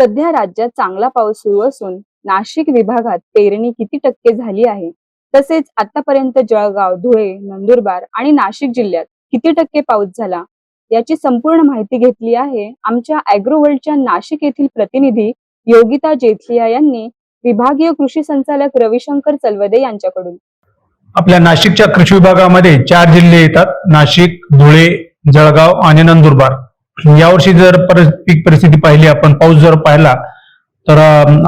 सध्या राज्यात चांगला पाऊस सुरू असून नाशिक विभागात पेरणी किती टक्के झाली आहे? तसेच आतापर्यंत जळगाव धुळे नंदुरबार आणि नाशिक जिल्ह्यात किती टक्के पाऊस झाला? याची संपूर्ण माहिती घेतली आहे आमच्या अॅग्रोवर्ल्डच्या नाशिक येथील प्रतिनिधी योगिता जेथलिया यांनी विभागीय कृषी संचालक रविशंकर चलवदे यांच्याकडून. आपल्या नाशिकच्या कृषी विभागामध्ये चार जिल्हे येतात नाशिक धुळे जळगाव आणि नंदुरबार. यावर्षी जर पर पीक परिस्थिती पाहिली आपण पाऊस जर पाहिला तर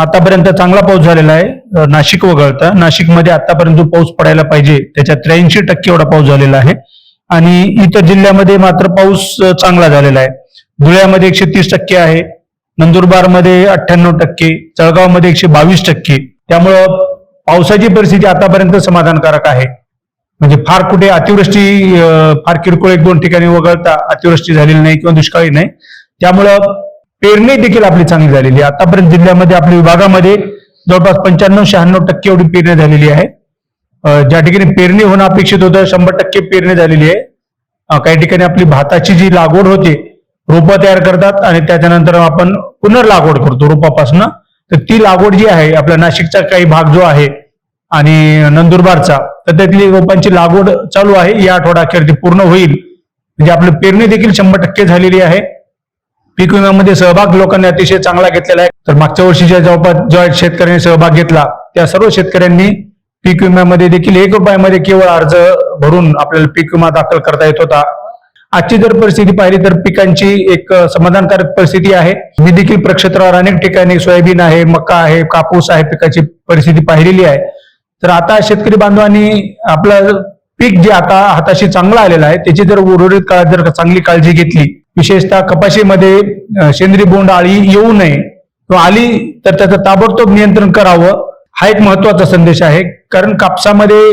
आतापर्यंत चांगला पाऊस झालेला आहे. नाशिक वगळता. नाशिकमध्ये आतापर्यंत जो पाऊस पडायला पाहिजे त्याच्यात त्र्याऐंशी टक्के एवढा पाऊस झालेला आहे. आणि इतर जिल्ह्यामध्ये मात्र पाऊस चांगला झालेला आहे. धुळ्यामध्ये एकशे तीस टक्के आहे. नंदुरबारमध्ये अठ्ठ्याण्णव टक्के. जळगावमध्ये एकशे बावीस टक्के. त्यामुळं पावसाची परिस्थिती आतापर्यंत समाधानकारक आहे. म्हणजे फार कुठे अतिवृष्टी फार किरकोळ एक दोन ठिकाणी वगळता अतिवृष्टी झालेली नाही किंवा दुष्काळी नाही. त्यामुळं पेरणी देखील आपली चांगली झालेली आहे. आतापर्यंत जिल्ह्यामध्ये आपल्या विभागामध्ये जवळपास पंच्याण्णव शहाण्णव टक्के एवढी पेरणी झालेली आहे. ज्या ठिकाणी पेरणी होणं अपेक्षित होतं शंभर टक्के पेरणी झालेली आहे. काही ठिकाणी आपली भाताची जी लागवड होते रोपं तयार करतात आणि त्याच्यानंतर आपण पुनर्लागवड करतो रोपापासून. तर ती लागवड जी आहे आपल्या नाशिकचा काही भाग जो आहे आणि नंदुरबारचा. तर त्यातली रोपांची लागवड चालू आहे. या आठवडा अखेर ती पूर्ण होईल. म्हणजे आपली पेरणी देखील शंभर टक्के झालेली आहे. पीक विम्यामध्ये सहभाग लोकांनी अतिशय चांगला घेतलेला आहे. तर मागच्या वर्षीच्या जवळपास ज्या शेतकऱ्यांनी सहभाग घेतला त्या सर्व शेतकऱ्यांनी पीक विम्यामध्ये देखील एक रुपयामध्ये केवळ अर्ज भरून आपल्याला पीक विमा दाखल करता येत होता. आजची जर परिस्थिती पाहिली तर पिकांची एक समाधानकारक परिस्थिती आहे. मी देखील प्रक्षेत्रावर अनेक ठिकाणी सोयाबीन आहे मका आहे कापूस आहे पिकाची परिस्थिती पाहिलेली आहे. तर आता शेतकरी बांधवांनी आपलं पीक जे आता हाताशी चांगलं आलेलं आहे त्याची जर उर्वरित काळात जर चांगली काळजी घेतली विशेषतः कपाशीमध्ये सेंद्रिय शेंद्री बोंड आळी येऊ नये किंवा आली तर त्याचं ताबडतोब नियंत्रण करावं हा एक महत्त्वाचा संदेश आहे. कारण कापसामध्ये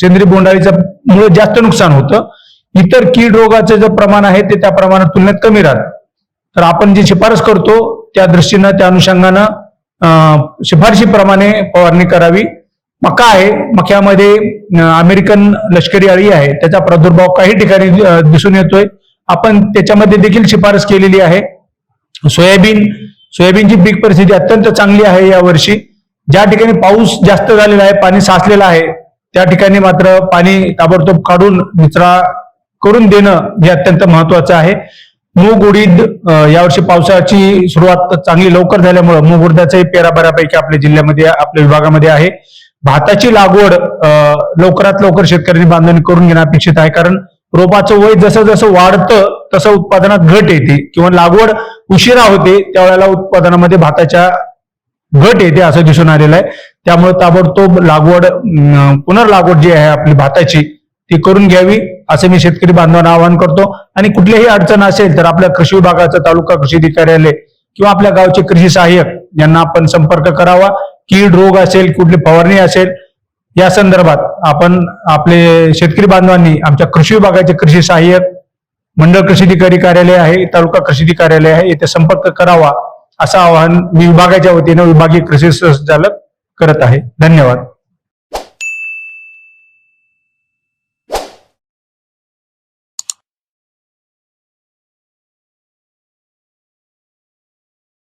सेंद्रिय बोंडाळीचं मुळे जास्त नुकसान होतं. इतर कीड रोगाचं जे प्रमाण आहे ते त्या प्रमाणात तुलनेत कमी राहतं. तर आपण जी शिफारस करतो त्या दृष्टीनं त्या अनुषंगानं शिफारशीप्रमाणे फवारणी करावी. मका आहे. मक्यामध्ये अमेरिकन लष्करी अळी आहे. त्याचा प्रादुर्भाव काही ठिकाणी दिसून येतोय. आपण त्याच्यामध्ये देखील शिफारस केलेली आहे. सोयाबीन सोयाबीनची पीक परिस्थिती अत्यंत चांगली आहे या वर्षी. ज्या ठिकाणी पाऊस जास्त झालेला आहे पाणी साचलेलं आहे त्या ठिकाणी मात्र पाणी ताबडतोब काढून निचरा करून देणं हे अत्यंत महत्वाचं आहे. मूग उडीद यावर्षी पावसाची सुरुवात चांगली लवकर झाल्यामुळं मूग उडदाचाही पेरा बऱ्यापैकी आपल्या जिल्ह्यामध्ये आपल्या विभागामध्ये आहे. भाताची लागवड लवकरात लवकर शेतकऱ्यांनी बांधणी करून घेणं अपेक्षित आहे. कारण रोपाचं वय जसं जसं वाढतं तसं उत्पादनात घट येते. किंवा लागवड उशिरा होते त्यावेळेला उत्पादनामध्ये भाताच्या घट येते असं दिसून आलेलं आहे. त्यामुळे ताबडतोब लागवड पुनर्लागवड जी आहे आपली भाताची ती करून घ्यावी असं मी शेतकरी बांधवांना आवाहन करतो. आणि कुठलीही अडचण असेल तर आपल्या कृषी विभागाचं तालुका कृषी अधिकार्यालय किंवा आपल्या गावचे कृषी सहाय्यक यांना आपण संपर्क करावा. कीड रोग असेल कुठली फवारणी असेल या संदर्भात आपण आपले शेतकरी बांधवांनी आमच्या कृषी विभागाचे कृषी सहाय्यक मंडळ कृषी अधिकारी कार्यालय आहे तालुका कृषी अधिकारी कार्यालय आहे येथे संपर्क करावा असं आवाहन मी विभागाच्या वतीनं विभागीय कृषी संचालक करत आहे. धन्यवाद.